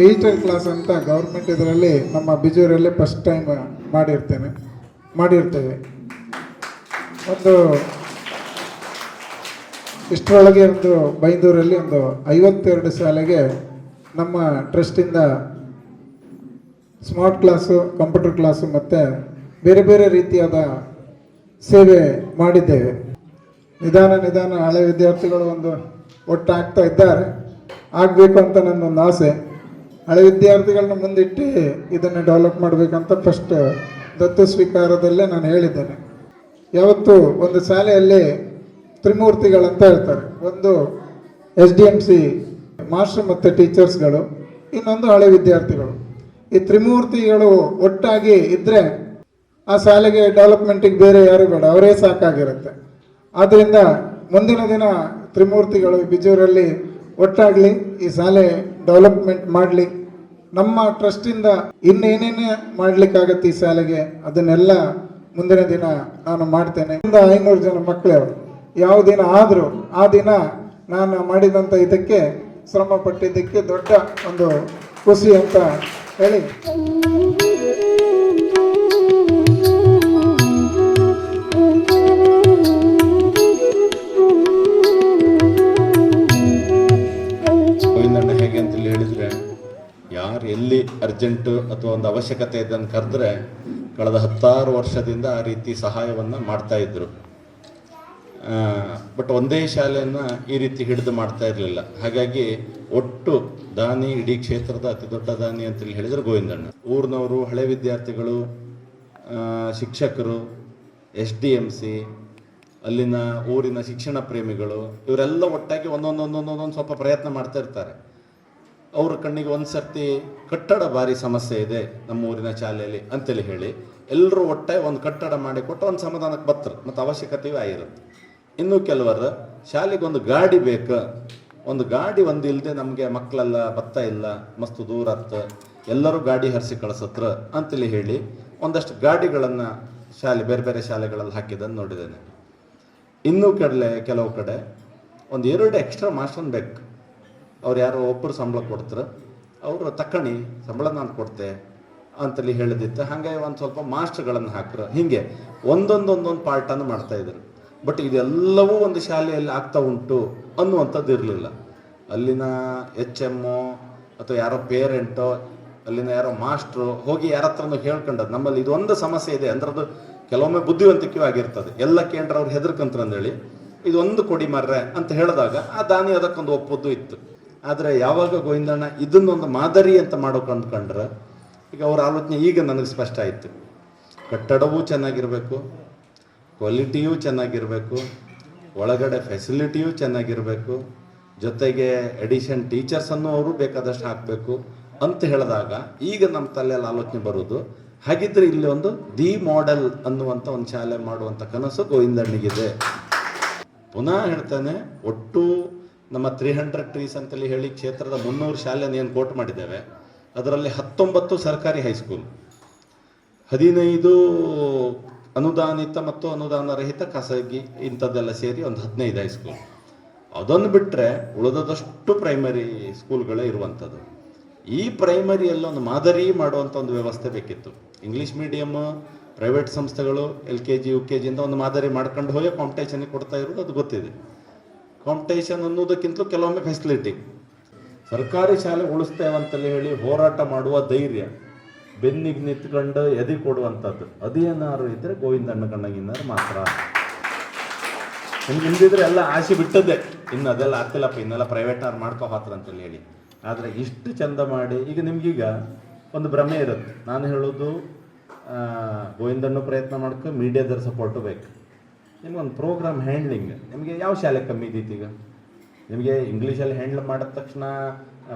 Digital class ಅಂತ government ಇದರಲ್ಲಿ ನಮ್ಮ ಬಿಜೂರಲ್ಲಿ ಫಸ್ಟ್ ಟೈಮ್ ಮಾಡಿರ್ತೇನೆ, ಮಾಡಿರ್ತೇವೆ. ಒಂದು ಇಷ್ಟರೊಳಗೆ ಒಂದು ಬೈಂದೂರಲ್ಲಿ ಒಂದು ಐವತ್ತೆರಡು ಶಾಲೆಗೆ ನಮ್ಮ ಟ್ರಸ್ಟಿಂದ ಸ್ಮಾರ್ಟ್ ಕ್ಲಾಸು ಕಂಪ್ಯೂಟರ್ ಕ್ಲಾಸು ಮತ್ತು ಬೇರೆ ಬೇರೆ ರೀತಿಯಾದ ಸೇವೆ ಮಾಡಿದ್ದೇವೆ. ನಿಧಾನ ನಿಧಾನ ಹಳೆ ವಿದ್ಯಾರ್ಥಿಗಳು ಒಂದು ಒಟ್ಟಾಗ್ತಾ ಇದ್ದಾರೆ. ಆಗಬೇಕು ಅಂತ ನನ್ನೊಂದು ಆಸೆ. ಹಳೆ ವಿದ್ಯಾರ್ಥಿಗಳನ್ನ ಮುಂದಿಟ್ಟು ಇದನ್ನು ಡೆವಲಪ್ ಮಾಡಬೇಕಂತ ಫಸ್ಟ್ ದತ್ತು ಸ್ವೀಕಾರದಲ್ಲೇ ನಾನು ಹೇಳಿದ್ದೇನೆ. ಯಾವತ್ತು ಒಂದು ಶಾಲೆಯಲ್ಲಿ ತ್ರಿಮೂರ್ತಿಗಳಂತ ಹೇಳ್ತಾರೆ. ಒಂದು S D M C master ಮತ್ತು ಟೀಚರ್ಸ್ಗಳು, ಇನ್ನೊಂದು ಹಳೆ ವಿದ್ಯಾರ್ಥಿಗಳು. ಈ ತ್ರಿಮೂರ್ತಿಗಳು ಒಟ್ಟಾಗಿ ಇದ್ದರೆ ಆ ಶಾಲೆಗೆ ಡೆವಲಪ್ಮೆಂಟಿಗೆ ಬೇರೆ ಯಾರು ಬೇಡ, ಅವರೇ ಸಾಕಾಗಿರುತ್ತೆ. ಆದ್ದರಿಂದ ಮುಂದಿನ ದಿನ ತ್ರಿಮೂರ್ತಿಗಳು ಬಿಜೂರಲ್ಲಿ ಒಟ್ಟಾಗಲಿ ಈ ಶಾಲೆ ಡೆವಲಪ್ಮೆಂಟ್ ಮಾಡಲಿ. ನಮ್ಮ ಟ್ರಸ್ಟಿಂದ ಇನ್ನೇನೇನೇ ಮಾಡ್ಲಿಕ್ಕಾಗತ್ತೆ ಈ ಶಾಲೆಗೆ, ಅದನ್ನೆಲ್ಲ ಮುಂದಿನ ದಿನ ನಾನು ಮಾಡ್ತೇನೆ. ಐನೂರು ಜನ ಮಕ್ಕಳೇ ಅವರು. ಯಾವ ದಿನ ಆದರೂ ಆ ದಿನ ನಾನು ಮಾಡಿದಂಥ ಇದಕ್ಕೆ, ಶ್ರಮ ಪಟ್ಟಿದ್ದಕ್ಕೆ ದೊಡ್ಡ ಒಂದು ಖುಷಿ ಅಂತ ಹೇಳಿ. ಯಾರು ಎಲ್ಲಿ ಅರ್ಜೆಂಟು ಅಥವಾ ಒಂದು ಅವಶ್ಯಕತೆ ಇದನ್ನು ಕರೆದ್ರೆ ಕಳೆದ ಹತ್ತಾರು ವರ್ಷದಿಂದ ಆ ರೀತಿ ಸಹಾಯವನ್ನು ಮಾಡ್ತಾ ಇದ್ರು. ಬಟ್ ಒಂದೇ ಶಾಲೆಯನ್ನು ಈ ರೀತಿ ಹಿಡಿದು ಮಾಡ್ತಾ ಇರಲಿಲ್ಲ. ಹಾಗಾಗಿ ಒಟ್ಟು ದಾನಿ ಇಡೀ ಕ್ಷೇತ್ರದ ಅತಿ ದೊಡ್ಡ ದಾನಿ ಅಂತೇಳಿ ಹೇಳಿದರೆ ಗೋವಿಂದಣ್ಣ. ಊರಿನವರು, ಹಳೆ ವಿದ್ಯಾರ್ಥಿಗಳು ಶಿಕ್ಷಕರು, ಎಸ್ ಡಿ ಎಂ ಸಿ, ಅಲ್ಲಿನ ಊರಿನ ಶಿಕ್ಷಣ ಪ್ರೇಮಿಗಳು, ಇವರೆಲ್ಲ ಒಟ್ಟಾಗಿ ಒಂದೊಂದೊಂದೊಂದೊಂದೊಂದು ಸ್ವಲ್ಪ ಪ್ರಯತ್ನ ಮಾಡ್ತಾ ಇರ್ತಾರೆ. ಅವ್ರ ಕಣ್ಣಿಗೆ ಒಂದು ಸರ್ತಿ ಕಟ್ಟಡ ಭಾರಿ ಸಮಸ್ಯೆ ಇದೆ ನಮ್ಮ ಊರಿನ ಶಾಲೆಯಲ್ಲಿ ಅಂತೇಳಿ ಹೇಳಿ ಎಲ್ಲರೂ ಒಟ್ಟೆ ಒಂದು ಕಟ್ಟಡ ಮಾಡಿ ಕೊಟ್ಟು ಒಂದು ಸಮಾಧಾನಕ್ಕೆ ಬತ್ತರು ಮತ್ತು ಅವಶ್ಯಕತೆಯೂ ಆಗಿರುತ್ತೆ. ಇನ್ನು ಕೆಲವರು ಶಾಲೆಗೆ ಒಂದು ಗಾಡಿ ಬೇಕು. ಒಂದು ಗಾಡಿ ಒಂದು ಇಲ್ಲದೆ ನಮಗೆ ಮಕ್ಕಳೆಲ್ಲ ಬತ್ತ ಇಲ್ಲ, ಮಸ್ತು ದೂರ ಹತ್ತ ಎಲ್ಲರೂ ಗಾಡಿ ಹರಿಸಿ ಕಳಿಸತ್ರ ಅಂತೇಳಿ ಹೇಳಿ ಒಂದಷ್ಟು ಗಾಡಿಗಳನ್ನು ಶಾಲೆ, ಬೇರೆ ಬೇರೆ ಶಾಲೆಗಳಲ್ಲಿ ಹಾಕಿದ್ದನ್ನು ನೋಡಿದ್ದೇನೆ. ಇನ್ನೂ ಕಡಲೆ ಕೆಲವು ಕಡೆ ಒಂದು ಎರಡು ಎಕ್ಸ್ಟ್ರಾ ಮಾಸ್ಟರ್ ಬೇಕು. ಅವ್ರು ಯಾರೋ ಒಬ್ಬರು ಸಂಬಳ ಕೊಡ್ತಾರೆ. ಅವರು ತಕ್ಕಣಿ ಸಂಬಳ ನಾನು ಕೊಡ್ತೆ ಅಂತಲ್ಲಿ ಹೇಳಿದಿತ್ತು. ಹಾಗೆ ಒಂದು ಸ್ವಲ್ಪ ಮಾಸ್ಟರ್ಗಳನ್ನು ಹಾಕ್ರು. ಹೀಗೆ ಒಂದೊಂದೊಂದೊಂದು ಪಾರ್ಟನ್ನು ಮಾಡ್ತಾಯಿದ್ರು ಬಟ್ ಇದೆಲ್ಲವೂ ಒಂದು ಶಾಲೆಯಲ್ಲಿ ಆಗ್ತಾ ಉಂಟು ಅನ್ನುವಂಥದ್ದು ಇರಲಿಲ್ಲ. ಅಲ್ಲಿನ ಎಚ್ ಎಮ್ಮು ಅಥವಾ ಯಾರೋ ಪೇರೆಂಟೋ, ಅಲ್ಲಿನ ಯಾರೋ ಮಾಸ್ಟ್ರು ಹೋಗಿ ಯಾರ ಹತ್ರನೂ ಹೇಳ್ಕೊಂಡದ್ದು. ನಮ್ಮಲ್ಲಿ ಇದೊಂದು ಸಮಸ್ಯೆ ಇದೆ ಅಂದ್ರದ್ದು ಕೆಲವೊಮ್ಮೆ ಬುದ್ಧಿವಂತಿಕೆಯೂ ಆಗಿರ್ತದೆ. ಎಲ್ಲ ಕೇಂದ್ರ ಅವ್ರು ಅಂದೇಳಿ ಇದೊಂದು ಕೊಡಿ ಮರ್ರೆ ಅಂತ ಹೇಳಿದಾಗ ಆ ದಾನಿ ಅದಕ್ಕೊಂದು ಒಪ್ಪದ್ದು ಇತ್ತು. ಆದರೆ ಯಾವಾಗ ಗೋವಿಂದಣ್ಣ ಇದನ್ನೊಂದು ಮಾದರಿ ಅಂತ ಮಾಡೋಕೆ ಅಂದ್ಕೊಂಡ್ರೆ ಈಗ ಅವ್ರ ಆಲೋಚನೆ ಈಗ ನನಗೆ ಸ್ಪಷ್ಟ ಆಯಿತು. ಕಟ್ಟಡವೂ ಚೆನ್ನಾಗಿರಬೇಕು, ಕ್ವಾಲಿಟಿಯೂ ಚೆನ್ನಾಗಿರಬೇಕು, ಒಳಗಡೆ ಫೆಸಿಲಿಟಿಯೂ ಚೆನ್ನಾಗಿರಬೇಕು, ಜೊತೆಗೆ ಎಡಿಷನ್ ಟೀಚರ್ಸನ್ನು ಅವರು ಬೇಕಾದಷ್ಟು ಹಾಕಬೇಕು ಅಂತ ಹೇಳಿದಾಗ ಈಗ ನಮ್ಮ ತಲೆಯಲ್ಲಿ ಆಲೋಚನೆ ಬರೋದು, ಹಾಗಿದ್ರೆ ಇಲ್ಲಿ ಒಂದು ದಿ ಮಾಡೆಲ್ ಅನ್ನುವಂಥ ಒಂದು ಶಾಲೆ ಮಾಡುವಂಥ ಕನಸು ಗೋವಿಂದಣ್ಣಿಗಿದೆ ಪುನಃ ಹೇಳ್ತಾನೆ, ಒಟ್ಟು ನಮ್ಮ ತ್ರೀ ಹಂಡ್ರೆಡ್ ಟ್ರೀಸ್ ಅಂತೇಳಿ ಹೇಳಿ ಕ್ಷೇತ್ರದ ಮುನ್ನೂರು ಶಾಲೆಯನ್ನು ಏನು ಕೋಟ್ ಮಾಡಿದ್ದೇವೆ, ಅದರಲ್ಲಿ ಹತ್ತೊಂಬತ್ತು ಸರ್ಕಾರಿ ಹೈಸ್ಕೂಲ್, ಹದಿನೈದು ಅನುದಾನಿತ ಮತ್ತು ಅನುದಾನ ರಹಿತ ಖಾಸಗಿ ಇಂಥದ್ದೆಲ್ಲ ಸೇರಿ ಒಂದು ಹದಿನೈದು ಹೈಸ್ಕೂಲ್. ಅದನ್ನು ಬಿಟ್ಟರೆ ಉಳಿದದಷ್ಟು ಪ್ರೈಮರಿ ಸ್ಕೂಲ್ಗಳೇ ಇರುವಂಥದ್ದು. ಈ ಪ್ರೈಮರಿಯಲ್ಲಿ ಒಂದು ಮಾದರಿ ಮಾಡುವಂಥ ಒಂದು ವ್ಯವಸ್ಥೆ ಬೇಕಿತ್ತು. ಇಂಗ್ಲೀಷ್ ಮೀಡಿಯಮ್ ಪ್ರೈವೇಟ್ ಸಂಸ್ಥೆಗಳು L K G U K ಜಿಯಿಂದ ಒಂದು ಮಾದರಿ ಮಾಡ್ಕೊಂಡು ಹೋಗಿ ಕಾಂಪಿಟೇಷನ್ಗೆ ಕೊಡ್ತಾ ಇರೋದು ಅದು ಗೊತ್ತಿದೆ. ಕಾಂಪಿಟೇಷನ್ ಅನ್ನೋದಕ್ಕಿಂತಲೂ ಕೆಲವೊಮ್ಮೆ ಫೆಸಿಲಿಟಿ ಸರ್ಕಾರಿ ಶಾಲೆ ಉಳಿಸ್ತೇವೆ ಅಂತಲೇ ಹೇಳಿ ಹೋರಾಟ ಮಾಡುವ ಧೈರ್ಯ, ಬೆನ್ನಿಗೆ ನಿಂತ್ಕೊಂಡು ಎದೆ ಕೊಡುವಂಥದ್ದು. ಅದೇನಾದ್ರು ಇದ್ರೆ ಗೋವಿಂದಣ್ಣ ಕಣ್ಣಗಿನ್ನಾರು ಮಾತ್ರ. ನಿಮ್ಗೆ ಹಿಂದಿದ್ರೆ ಎಲ್ಲ ಆಸೆ ಬಿಟ್ಟದ್ದೆ. ಇನ್ನು ಅದೆಲ್ಲ ಆಗ್ತಿಲ್ಲಪ್ಪ, ಇನ್ನೆಲ್ಲ ಪ್ರೈವೇಟ್ನವ್ರು ಮಾಡ್ಕೋ ಹೋತ್ರ ಅಂತೇಳಿ ಹೇಳಿ. ಆದರೆ ಇಷ್ಟು ಚಂದ ಮಾಡಿ, ಈಗ ನಿಮಗೀಗ ಒಂದು ಭ್ರಮೆ ಇರುತ್ತೆ. ನಾನು ಹೇಳೋದು ಗೋವಿಂದಣ್ಣು ಪ್ರಯತ್ನ ಮಾಡ್ಕೊ ಮೀಡಿಯಾದವ್ರ ಸಪೋರ್ಟು ಬೇಕು. ನಿಮ್ಗೊಂದು ಪ್ರೋಗ್ರಾಮ್ ಹ್ಯಾಂಡ್ಲಿಂಗ್ ನಿಮಗೆ ಯಾವ ಶಾಲೆ ಕಮ್ಮಿ ಇದ್ದಿತ್ತು ಈಗ? ನಿಮಗೆ ಇಂಗ್ಲೀಷಲ್ಲಿ ಹ್ಯಾಂಡ್ಲ್ ಮಾಡಿದ ತಕ್ಷಣ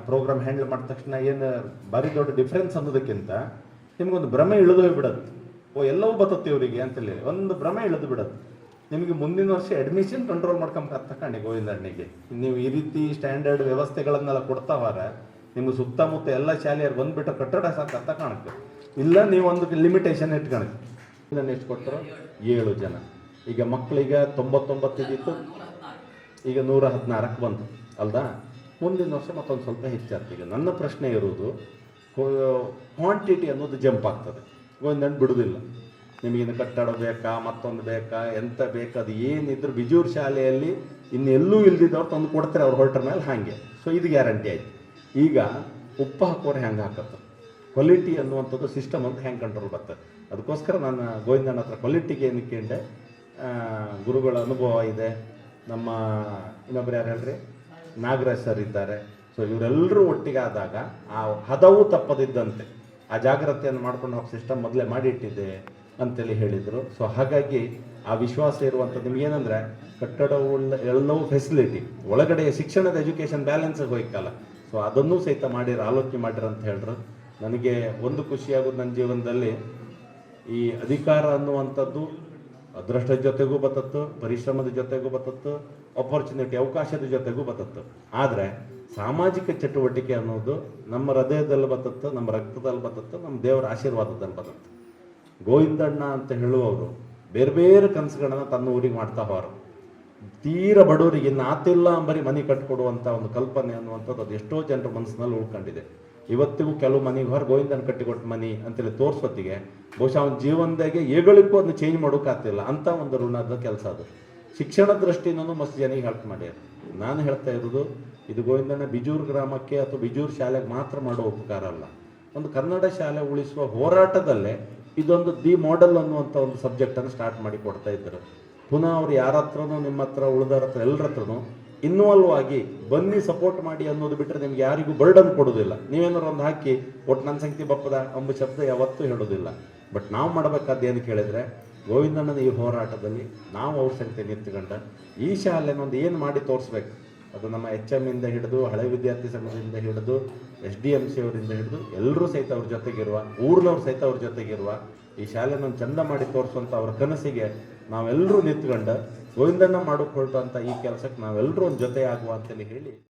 ಪ್ರೋಗ್ರಾಮ್ ಹ್ಯಾಂಡ್ಲ್ ಮಾಡಿದ ತಕ್ಷಣ ಏನು ಭಾರಿ ದೊಡ್ಡ ಡಿಫ್ರೆನ್ಸ್ ಅನ್ನೋದಕ್ಕಿಂತ ನಿಮಗೊಂದು ಭ್ರಮೆ ಇಳಿದು ಹೋಗ್ಬಿಡತ್ತೆ. ಓ, ಎಲ್ಲವೂ ಬತ್ತತ್ತೆ ಇವರಿಗೆ ಅಂತೇಳಿ ಒಂದು ಭ್ರಮೆ ಇಳಿದು ಬಿಡತ್ತೆ. ನಿಮಗೆ ಮುಂದಿನ ವರ್ಷ ಅಡ್ಮಿಷನ್ ಕಂಟ್ರೋಲ್ ಮಾಡ್ಕೊಂಬ ಗೋವಿಂದ ಅಣ್ಣಿಗೆ ನೀವು ಈ ರೀತಿ ಸ್ಟ್ಯಾಂಡರ್ಡ್ ವ್ಯವಸ್ಥೆಗಳನ್ನೆಲ್ಲ ಕೊಡ್ತಾ ಹೋರ ನಿಮ್ಗೆ ಸುತ್ತಮುತ್ತ ಎಲ್ಲ ಶಾಲೆಯವ್ರು ಬಂದುಬಿಟ್ಟು ಕಟ್ಟಡ ಸಾಕು ಅಂತ ಕಾಣುತ್ತೆ. ಇಲ್ಲ ನೀವು ಒಂದು ಲಿಮಿಟೇಷನ್ ಇಟ್ಕೊಳಕ್ಕೆ ಇದನ್ನು ಎಷ್ಟು ಕೊಟ್ಟರು? ಏಳು ಜನ. ಈಗ ಮಕ್ಕಳಿಗೆ ತೊಂಬತ್ತೊಂಬತ್ತು ಇದ್ದಿತ್ತು ಈಗ ನೂರ ಹದಿನಾರಕ್ಕೆ ಬಂತು. ಅಲ್ದಾ? ಮುಂದಿನ ವರ್ಷ ಮತ್ತೊಂದು ಸ್ವಲ್ಪ ಹೆಚ್ಚಾಗ್ತದೆ. ಈಗ ನನ್ನ ಪ್ರಶ್ನೆ ಇರುವುದು ಕ್ವಾಂಟಿಟಿ ಅನ್ನೋದು ಜಂಪ್ ಆಗ್ತದೆ. ಒಂದೆಣ್ಣು ಬಿಡುವುದಿಲ್ಲ ನಿಮಗಿನ್ನು ಕಟ್ಟಡ ಬೇಕಾ, ಮತ್ತೊಂದು ಬೇಕಾ, ಎಂತ ಬೇಕಾ, ಅದು ಏನಿದ್ರು ಬಿಜೂರು ಶಾಲೆಯಲ್ಲಿ ಇನ್ನೆಲ್ಲೂ ಇಲ್ದಿದ್ದವ್ರು ತಂದು ಕೊಡ್ತಾರೆ ಅವ್ರು ಹೊರಟ್ರ ಮೇಲೆ ಹಾಗೆ. ಸೊ ಇದು ಗ್ಯಾರಂಟಿ ಆಯ್ತು. ಈಗ ಉಪ್ಪು ಹಾಕೋರು ಹೆಂಗೆ ಹಾಕತ್ತೆ? ಕ್ವಾಲಿಟಿ ಅನ್ನುವಂಥದ್ದು ಸಿಸ್ಟಮ್ ಅಂತ ಹೆಂಗೆ ಕಂಟ್ರೋಲ್ ಬರ್ತದೆ? ಅದಕ್ಕೋಸ್ಕರ ನಾನು ಗೋವಿಂದನ ಹತ್ರ ಕ್ವಾಲಿಟಿಗೆ ಏನಕ್ಕೆ ಗುರುಗಳ ಅನುಭವ ಇದೆ. ನಮ್ಮ ಇನ್ನೊಬ್ರು ಯಾರು ಹೇಳ್ರಿ? ನಾಗರಾಜ್ ಸರ್ ಇದ್ದಾರೆ. ಸೊ ಇವರೆಲ್ಲರೂ ಒಟ್ಟಿಗೆ ಆದಾಗ ಆ ಹದವು ತಪ್ಪದಿದ್ದಂತೆ, ಆ ಜಾಗ್ರತೆಯನ್ನು ಮಾಡ್ಕೊಂಡು ಹೋಗಿ ಸಿಸ್ಟಮ್ ಮೊದಲೇ ಮಾಡಿಟ್ಟಿದ್ದೆ ಅಂತೇಳಿ ಹೇಳಿದರು. ಸೊ ಹಾಗಾಗಿ ಆ ವಿಶ್ವಾಸ ಇರುವಂಥದ್ದು ನಿಮ್ಗೇನಂದ್ರೆ ಕಟ್ಟಡವುಳ್ಳ ಎಲ್ಲವೂ ಫೆಸಿಲಿಟಿ ಒಳಗಡೆ ಶಿಕ್ಷಣದ ಎಜುಕೇಷನ್ ಬ್ಯಾಲೆನ್ಸ್ ಹೋಯ್ಕಲ್ಲ. ಸೊ ಅದನ್ನೂ ಸಹಿತ ಮಾಡಿರ, ಆಲೋಚನೆ ಮಾಡಿರ ಅಂತ ಹೇಳಿದ್ರು ನನಗೆ ಒಂದು ಖುಷಿಯಾಗೋದು ನನ್ನ ಜೀವನದಲ್ಲಿ, ಈ ಅಧಿಕಾರ ಅನ್ನುವಂಥದ್ದು ಅದೃಷ್ಟದ ಜೊತೆಗೂ ಬತ್ತತ್ತು, ಪರಿಶ್ರಮದ ಜೊತೆಗೂ ಬತ್ತತ್ತು ಅಪರ್ಚುನಿಟಿ ಅವಕಾಶದ ಜೊತೆಗೂ ಬತ್ತತ್ತು. ಆದರೆ ಸಾಮಾಜಿಕ ಚಟುವಟಿಕೆ ಅನ್ನೋದು ನಮ್ಮ ಹೃದಯದಲ್ಲಿ ಬತ್ತತ್ತು, ನಮ್ಮ ರಕ್ತದಲ್ಲಿ ಬತ್ತತ್ತು, ನಮ್ಮ ದೇವರ ಆಶೀರ್ವಾದದಲ್ಲಿ ಬತ್ತತ್ತು. ಗೋವಿಂದಣ್ಣ ಅಂತ ಹೇಳುವವರು ಬೇರೆ ಬೇರೆ ಕನಸುಗಳನ್ನ ತನ್ನ ಊರಿಗೆ ಮಾಡ್ತಾ ಹೋರು ತೀರ ಬಡವರಿಗೆ ಇನ್ನು ಆತಿಲ್ಲ ಅಂಬರಿ ಮನೆ ಕಟ್ಟಿಕೊಡುವಂಥ ಒಂದು ಕಲ್ಪನೆ ಅನ್ನುವಂಥದ್ದು ಅದು ಎಷ್ಟೋ ಜನರ ಮನಸ್ಸಿನಲ್ಲಿ ಉಳ್ಕೊಂಡಿದೆ. ಇವತ್ತಿಗೂ ಕೆಲವು ಮನೆಗೆ ಹೊರ ಗೋವಿಂದನ ಕಟ್ಟಿಕೊಟ್ಟ ಮನೆ ಅಂತೇಳಿ ತೋರಿಸೋತ್ತಿಗೆ, ಬಹುಶಃ ಅವನ ಜೀವನದಾಗೆ ಏಗಳಿಗೂ ಅದನ್ನ ಚೇಂಜ್ ಮಾಡೋಕ್ಕಾಗ್ತಿಲ್ಲ ಅಂತ ಒಂದು ಋಣದ ಕೆಲಸ ಅದು. ಶಿಕ್ಷಣ ದೃಷ್ಟಿನೂ ಮಸ್ತ್ ಜನಿಗೆ ಹೆಲ್ಪ್ ಮಾಡ್ಯಾರ. ನಾನು ಹೇಳ್ತಾ ಇರೋದು, ಇದು ಗೋವಿಂದಣ್ಣ ಬಿಜೂರು ಗ್ರಾಮಕ್ಕೆ ಅಥವಾ ಬಿಜೂರು ಶಾಲೆಗೆ ಮಾತ್ರ ಮಾಡೋ ಉಪಕಾರ ಅಲ್ಲ. ಒಂದು ಕನ್ನಡ ಶಾಲೆ ಉಳಿಸುವ ಹೋರಾಟದಲ್ಲೇ ಇದೊಂದು ದಿ ಮಾಡೆಲ್ ಅನ್ನುವಂಥ ಒಂದು ಸಬ್ಜೆಕ್ಟನ್ನು ಸ್ಟಾರ್ಟ್ ಮಾಡಿ ಕೊಡ್ತಾ ಇದ್ದರು. ಪುನಃ ಅವ್ರು ಯಾರ ಹತ್ರನೂ ನಿಮ್ಮ ಹತ್ರ ಉಳಿದವ್ರ ಹತ್ರ, ಎಲ್ಲರ ಹತ್ರನೂ ಇನ್ವಾಲ್ವ್ ಆಗಿ ಬನ್ನಿ ಸಪೋರ್ಟ್ ಮಾಡಿ ಅನ್ನೋದು ಬಿಟ್ಟರೆ ನಿಮ್ಗೆ ಯಾರಿಗೂ ಬರ್ಡನ್ ಕೊಡೋದಿಲ್ಲ ನೀವೇನಾದ್ರು ಒಂದು ಹಾಕಿ, ಒಟ್ಟು ನನ್ನ ಸಂಗತಿ ಬಪ್ಪದ ಅಂಬ ಶಬ್ದ ಯಾವತ್ತೂ ಹೇಳೋದಿಲ್ಲ ಬಟ್ ನಾವು ಮಾಡಬೇಕಾದ ಏನು ಕೇಳಿದ್ರೆ, ಗೋವಿಂದಣ್ಣನ ಈ ಹೋರಾಟದಲ್ಲಿ ನಾವು ಅವ್ರ ಸಂಗತಿ ನಿಂತ್ಕೊಂಡ, ಈ ಶಾಲೆನೊಂದು ಏನು ಮಾಡಿ ತೋರಿಸ್ಬೇಕು? ಅದು ನಮ್ಮ ಎಚ್ ಎಂ ಇಂದ ಹಿಡಿದು, ಹಳೆ ವಿದ್ಯಾರ್ಥಿ ಸಂಘದಿಂದ ಹಿಡಿದು ಎಸ್ ಡಿ ಎಂ ಸಿ ಅವರಿಂದ ಹಿಡಿದು ಎಲ್ಲರೂ ಸಹಿತ ಅವ್ರ ಜೊತೆಗಿರುವ, ಊರ್ನವ್ರು ಸಹಿತ ಅವ್ರ ಜೊತೆಗಿರುವ, ಈ ಶಾಲೆನ ಚಂದ ಮಾಡಿ ತೋರಿಸುವಂಥ ಅವ್ರ ಕನಸಿಗೆ ನಾವೆಲ್ಲರೂ ನಿಂತ್ಕೊಂಡು ಗೋವಿಂದಣ್ಣ ಮಾಡಿಕೊಳ್ತಂಥ ಈ ಕೆಲಸಕ್ಕೆ ನಾವೆಲ್ಲರೂ ಒಂದು ಜೊತೆ ಆಗುವ ಅಂತೇಳಿ ಹೇಳಿ.